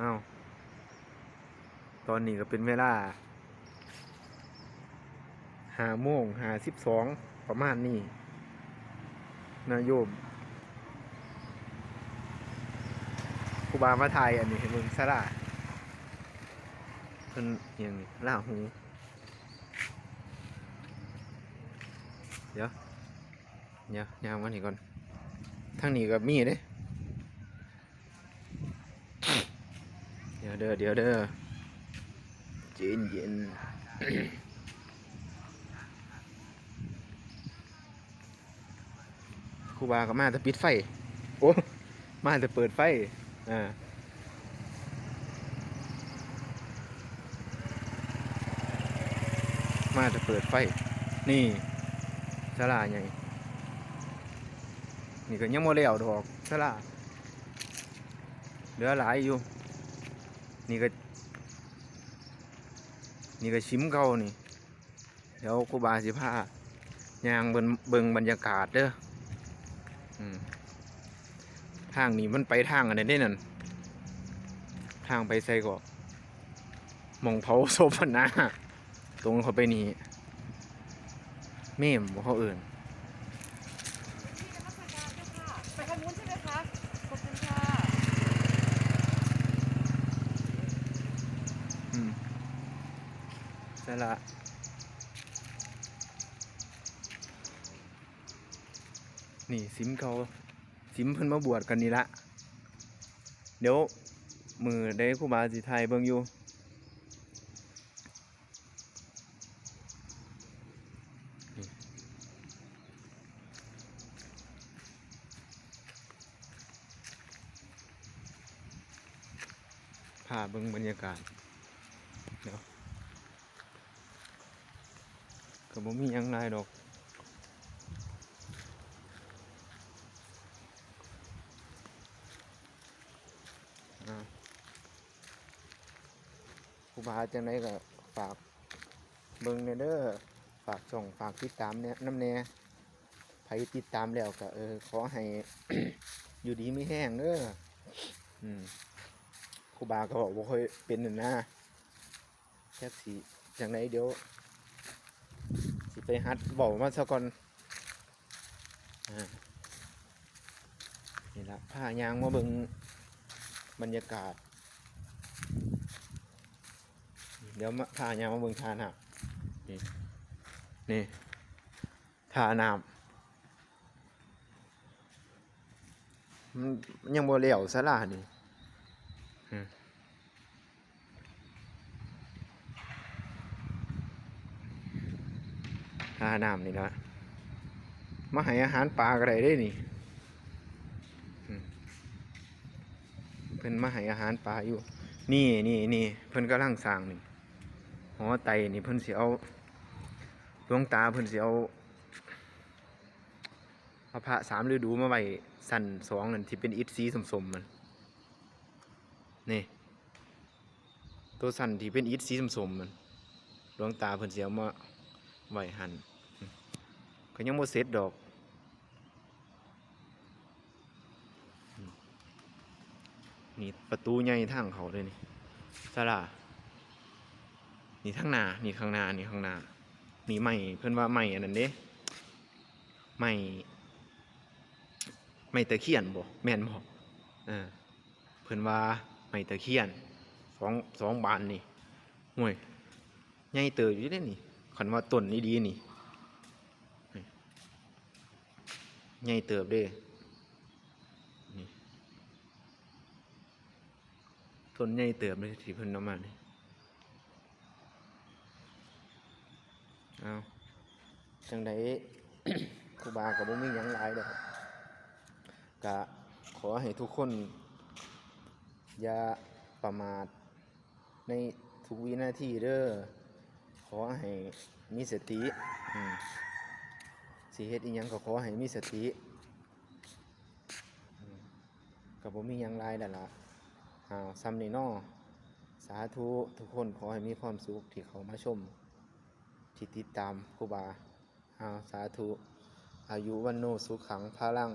อ้าตอนนี้ก็เป็นเวลาหาโมงหาสิบสองประมาณนี้นายโยมครูบามาไทยอันนี้ให้มึงซะละเพิ่นเอียงนี่ล่าหู เดี๋ยว เดี๋ยวยาวกันนี่ก่อนทางนี้ก็มีเด้ เดี๋ยวเด้อเดี๋ยวเด้อเย็นเย็นครูบาก็มาแต่ปิดไฟ โอ้มาแต่เปิดไฟ อ่ามาแต่เปิดไฟ นี่สลาใหญ่นี่ก็ยังโมแล้วดอกสลาเหลือหลายอยู่ นี่ก็ นี่ก็ชิมเก่านี่ เดี๋ยวครูบาสิพายางเบิงเบิงบรรยากาศเด้อทางนี้มันไปทางอันไหนได้นั่น ทางไปใส่ก็มองเผาศพนะ ตรงเขาไปนี่เม่มเขาเอื่น ไปทางนู้นใช่ไหมคะ ขอบคุณค่ะ อืม ใช่ละนี่ซิมเขาซิมเพิ่นมาบวชกันนี่ละ เดี๋ยว มือได้ครูบาสิไทยเบิ่งอยู่นี่พาเบิ่งบรรยากาศ เดี๋ยว ก็บ่มีหยังหลายดอกครูบาจังไดก็ฝากเบิ่งแหน่เด้อฝากช่องฝากติดตามเนี่ยน้ำแหน่ใครติดตามแล้วก็เออขอให้อยู่ดีไม่แห้งเด้ออืมครูบาก็บอกว่าเคยเป็นหนึ่งนะแค่สีจังไดเดี๋ยว ไปฮัดบอกมาซะก่อนอ่านี่ละผ้ายางมาเบิ่งบรรยากาศ เดี๋ยวมาพายางมาเบิ่งทาน้ำนี่นี่ทาน้ำมันมันยังบ่เหลวซะล่ะนี่ ทาน้ำนี่ละมาให้อาหารปลาก็ได้ด้นี่เพิ่นมาให้อาหารปลาอยู่ นี่นี่นี่เพิ่นกำลังสร้างนี่หอไตนี่เพิ่นสิเอาหลวงตาเพิ่นสิเอาเอาพระสามฤดูมาไว้สั่นสองนั่นที่เป็นอิฐสีสมๆมันนี่ตัวสั่นที่เป็นอิฐสีสมๆมันหลวงตาเพิ่นเสิเอามา ไว้หันก็ยังบ่เสร็จดอกนี่ประตูใหญ่ทางเขาเลยนี่สลานี่ทางหน้านี่ข้างหน้านี่ข้างหน้านี่ไม่เพื่อนว่าไม่อันนั้นเด้ไม่ไม่ตะเคียนบ่แม่นบ่เออเพื่อนว่าไม่ตะเคียนสองสองบานนี่ห่วยใหญ่เติบอยู่เด้นี่ คันว่าต้นนี้ดีนี่ใหญ่เติบเด้ต้นใหญ่เติบเลยที่เพิ่นเอามานี่เอาจังไดครูบากับบ่มีหยังหลายดอกก็ขอให้ทุกคน อย่าประมาทในทุกวินาทีเด้อ ขอให้มีสติสิเฮ็ดอีหยังก็ขอให้มีสติก็บ่มีหยังหลายแล้วล่ะอ่าซัมนี่นอสาธุทุกคนขอให้มีความสุขที่เขามาชม ที่ติดตามครูบาอ่าสาธุ อายุวันโนสุขังพลัง